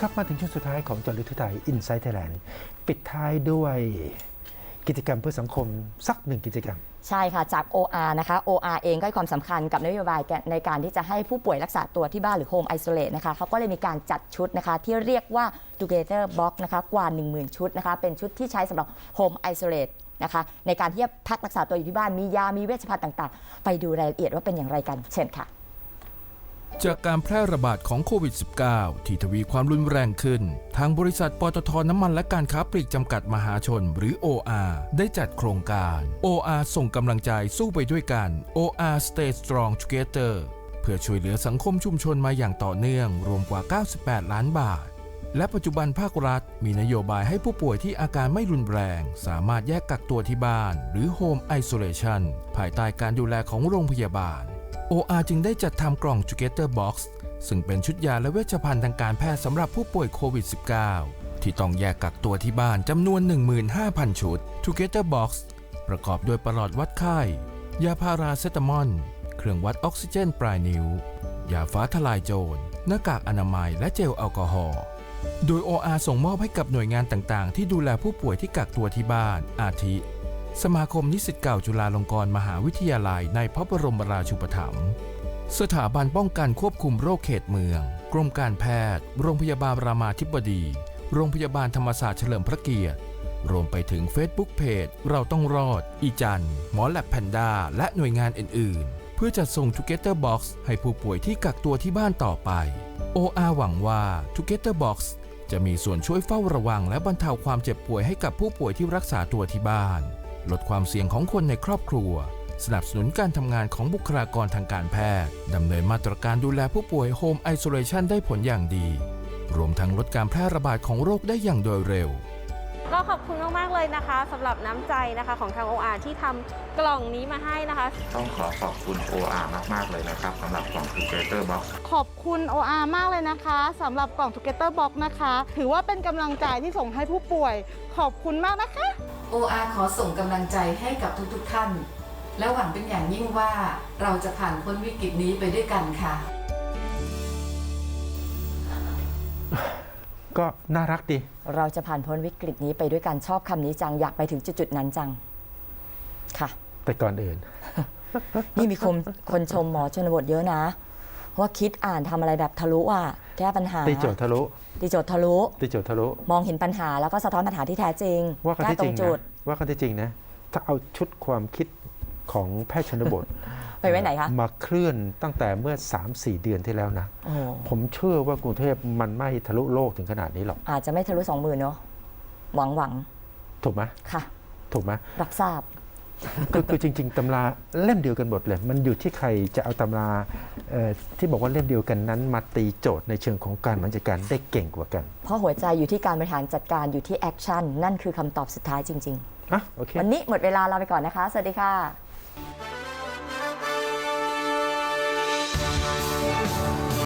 ครับ มาถึงช่วงสุดท้ายของจอลึกทั่วไทย Inside Thailand ปิดท้ายด้วยกิจกรรมเพื่อสังคมสักหนึ่งกิจกรรม ใช่ค่ะ จาก OR นะคะ OR เองก็ให้ความสำคัญกับนโยบายในการที่จะให้ผู้ป่วยรักษาตัวที่บ้านหรือ Home Isolate นะคะเขาก็เลยมีการจัดชุดนะคะ ที่เรียกว่า Together Box นะคะกว่า 10,000 ชุดนะคะ เป็นชุดที่ใช้สำหรับ Home Isolate นะคะในการที่จะพักรักษาตัวอยู่ที่บ้านมียามีเวชภัณฑ์ต่างๆ ไปดูรายละเอียดว่าเป็นอย่างไรกันเช่นค่ะ จากการแพร่ระบาดของโควิด -19 ที่ทวีความรุนแรงขึ้น ทางบริษัทปตทน้ำมันและการค้าปลีกจำกัดมหาชน หรือ OR ได้จัดโครงการ OR ส่งกำลังใจสู้ไปด้วยกัน OR Stay Strong Together เพื่อช่วยเหลือสังคมชุมชนมาอย่างต่อเนื่อง รวมกว่า 98 ล้านบาท และปัจจุบันภาครัฐ มีนโยบายให้ผู้ป่วยที่อาการไม่รุนแรง สามารถแยกกักตัวที่บ้าน หรือ Home Isolation ภายใต้การดูแลของโรงพยาบาล OR จึงได้จัดทำกล่อง Together Box ซึ่งเป็นชุดยาและเวชภัณฑ์ทางการแพทย์สำหรับผู้ป่วยโควิด -19 ที่ต้องแยกกักตัวที่บ้านจำนวน 15,000 ชุด Together Box ประกอบด้วยประหลอดวัดไข้ ยาพาราเซตามอล เครื่องวัดออกซิเจนปลายนิ้ว ยาฟ้าทลายโจร หน้ากากอนามัย และเจลแอลกอฮอล์ โดย OR ส่งมอบให้กับหน่วยงานต่างๆ ที่ดูแลผู้ป่วยที่กักตัวที่บ้าน อาทิ สมาคมนิสิตเก่าจุฬาลงกรณ์มหาวิทยาลัยในพระบรมราชูปถัมภ์สถาบันป้องกันควบคุมโรคเขตเมือง กรมการแพทย์ โรงพยาบาลรามาธิบดี โรงพยาบาลธรรมศาสตร์เฉลิมพระเกียรติ รวมไปถึง Facebook เพจ เราต้องรอด อีจัน หมอแลบแพนด้า และหน่วยงานอื่น ๆ เพื่อจัดส่ง Together Box ให้ผู้ป่วยที่กักตัวที่บ้านต่อไป OR หวังว่า Together Box จะมีส่วนช่วยเฝ้าระวังและบรรเทาความเจ็บป่วยให้กับผู้ป่วยที่รักษาตัวที่บ้าน ลดความเสี่ยงของคนในครอบครัว สนับสนุนการทำงานของบุคลากรทางการแพทย์ดำเนินมาตรการดูแลผู้ป่วย Home Isolation ได้ผลอย่างดี รวมทั้งลดการแพร่ระบาดของโรคได้อย่างโดยเร็วก็ขอบคุณมาก ๆ เลยนะคะสำหรับน้ำใจนะคะของทาง OR ที่ทำกล่องนี้มาให้นะคะ ต้องขอขอบคุณ OR มาก ๆ เลยนะครับสำหรับกล่อง Together Box ขอบคุณ OR มากเลยนะคะสำหรับกล่อง Together Box นะคะ ถือว่าเป็นกำลังใจที่ส่งให้ผู้ป่วย ขอบคุณมากนะคะ OR ขอส่งกำลังใจให้กับทุกๆท่าน และหวังเป็นอย่างยิ่งว่าเราจะผ่านพ้นวิกฤตนี้ไปด้วยกันค่ะ ก็น่ารักดี เราจะผ่านพ้นวิกฤตนี้ไปด้วยกันชอบคำนี้จังอยากไปถึงจุดๆนั้นจัง ค่ะ แต่ก่อนอื่น นี่มีคนคนชมหมอชนบทเยอะนะ ว่าคิดอ่านทำอะไรแบบทะลุอะแก้ปัญหาตีโจทย์ทะลุตีโจทย์ทะลุ ตีโจทย์ทะลุ มองเห็นปัญหาแล้วก็สะท้อนปัญหาที่แท้จริงว่ากันแก้ที่ตจรริงงจุด นะว่ากันที่จริงนะ ถ้าเอาชุดความคิดของแพทย์ชนบท ไปไว้ไหนคะ มาเคลื่อนตั้งแต่เมื่อ 3-4 เดือนที่แล้วนะ โอ้ผมเชื่อว่ากรุงเทพมันไม่ทะลุโลกถึงขนาดนี้หรอก อาจจะไม่ทะลุสองหมื่นเนาะหวังหวังถูกไหมค่ะ ถูกไหม รับทราบคือคือจริง ๆตำราเล่มเดียวกันหมดเลย มันอยู่ที่ใครจะเอาตำราเอ่อ ที่บอกว่าเล่มเดียวกันนั้นมาตีโจทย์ในเชิงของการบริหารจัดการได้เก่งกว่ากัน เพราะหัวใจอยู่ที่การบริหารจัดการอยู่ที่แอคชั่นนั่นคือคำตอบสุดท้ายจริงอะโอเคๆวันนี้หมดเวลาลาไปก่อนนะคะ สวัสดีค่ะ